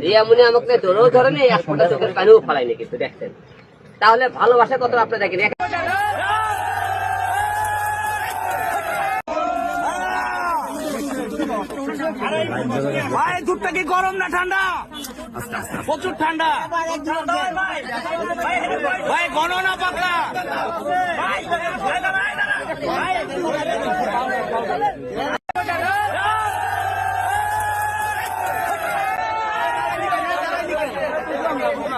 রিয়ামুনি আমাকে ধরেও ধরেনি এক ফোঁটা চোখের পানিও ফেলাইনি কিন্তু দেখছেন তাহলে ভালোবাসা কত আপনি দেখেন ভাই দুধটা কি গরম না ঠান্ডা প্রচুর ঠান্ডা ভাই ঘন না পাতলা ভাই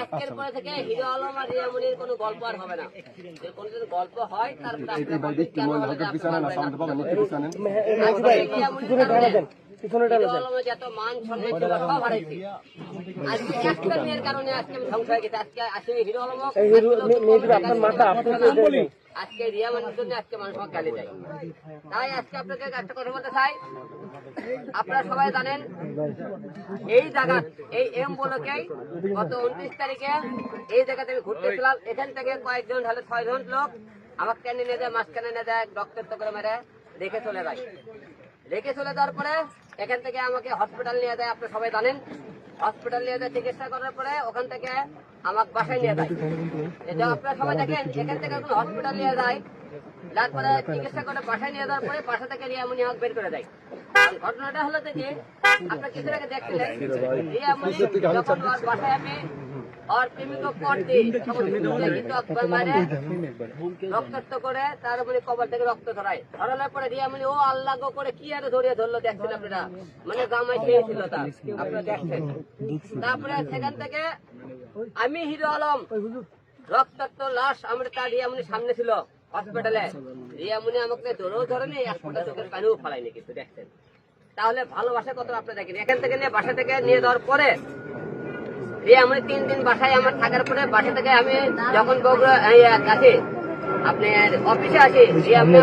আজকের পরে থেকে হিরো আলম আর রিয়ামুনির কোনো গল্প আর হবে না। যে কোনো যদি গল্প হয় তারপরে আপনারা হলো না। আজকে রিয়ামুনির কারণে হিরো আলমের যত মান সম্মান সব হারাইছি। আজকে একটা মেয়ের কারণে আজকে আমি ধ্বংস হয়ে গেছি। আজকে আসলে হিরো আলম আজকে রিয়া মানুষের জন্য আজকে মানুষ আমাকে গালি দেয় তাই আজকে একটা কথা বলতে চাই। আপনারা সবাই জানেন এই জায়গা এই এম বলকেই গত উনত্রিশ তারিখে এই জায়গাতে আমি ঘুরতেছিলাম। এখান থেকে কয়েকজন ঢালে ছয়জন লোক আমাকে টেনে নিয়ে যায় মাঝখানে নিয়ে যায় রক্তাক্ত করে মেরে রেখে চলে যায়। রেখে চলে যাওয়ার পরে এখান থেকে আমাকে হসপিটাল নিয়ে যায় আপনি সবাই জানেন। হসপিটাল নিয়ে যায় চিকিৎসা করার পরে ওখান থেকে আমাকে বাসায় নিয়ে যায়। এটা আপনারা সবাই দেখেন এখান থেকে এখন হসপিটাল নিয়ে যায় তারপরে চিকিৎসা করে বাসায় নিয়ে যাওয়ার পরে বাসা থেকে নিয়ে এমনি বের করে দেয়। ঘটনাটা হলো যে আপনার কিছু আগে দেখছিলেন যখন বাসায় আমি और কিন্তু মানে রক্তাক্ত করে তার উপরে কবর থেকে রক্ত ধরায় ধরানোর পরে রিয়ামনি ও আল্লাহ গো করে কি আর ধরিয়ে ধরলো দেখছেন আপনারা মানে জামাই খেয়ে ছিল তার আপনারা দেখছেন তারপরে সেখান থেকে আমি হিরো আলম রক্তাক্ত লাশ আমার তার রিয়ামনি সামনে ছিল হসপিটালে রিয়ামনি আমাকে ধরেও ধরেনি এক ফোঁটা চোখের পানিও ফেলাইনি কিন্তু দেখছেন তাহলে ভালোবাসা কত আপনি দেখেন এখান থেকে নিয়ে বাসা থেকে নিয়ে যাওয়ার পরে রিয়ামনি তিন দিন বাসায় আমার থাকার পরে বাসা থেকে আমি যখন বগুড়া আছি, আপনার অফিসে আছি রিয়ামনি